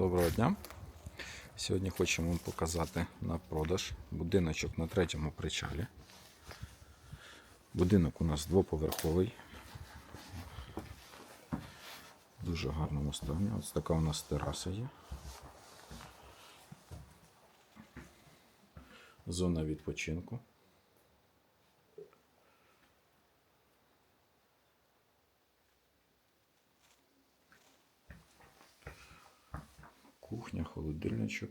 Доброго дня. Сьогодні хочемо вам показати на продаж будиночок на третьому причалі. Будинок у нас двоповерховий. Дуже гарному стані. Ось така у нас тераса є. Зона відпочинку. Кухня, холодильничок.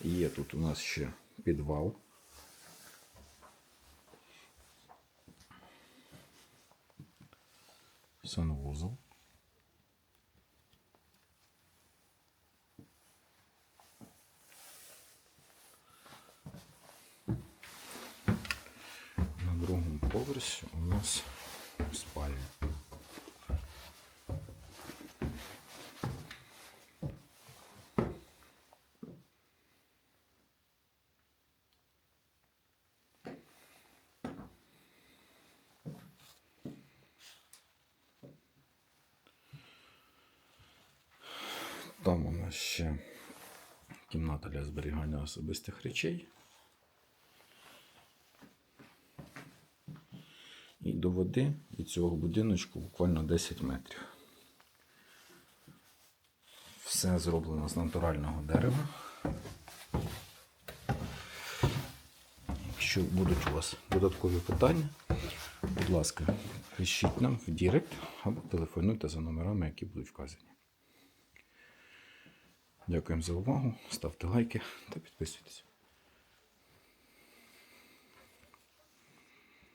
Є тут у нас ще підвал. Санвузол. На другому поверсі у нас спальня. Там у нас ще кімната для зберігання особистих речей. І до води від цього будиночку буквально 10 метрів. Все зроблено з натурального дерева. Якщо будуть у вас додаткові питання, будь ласка, пишіть нам в Дірект або телефонуйте за номерами, які будуть вказані. Дякуємо за увагу. Ставте лайки та підписуйтесь.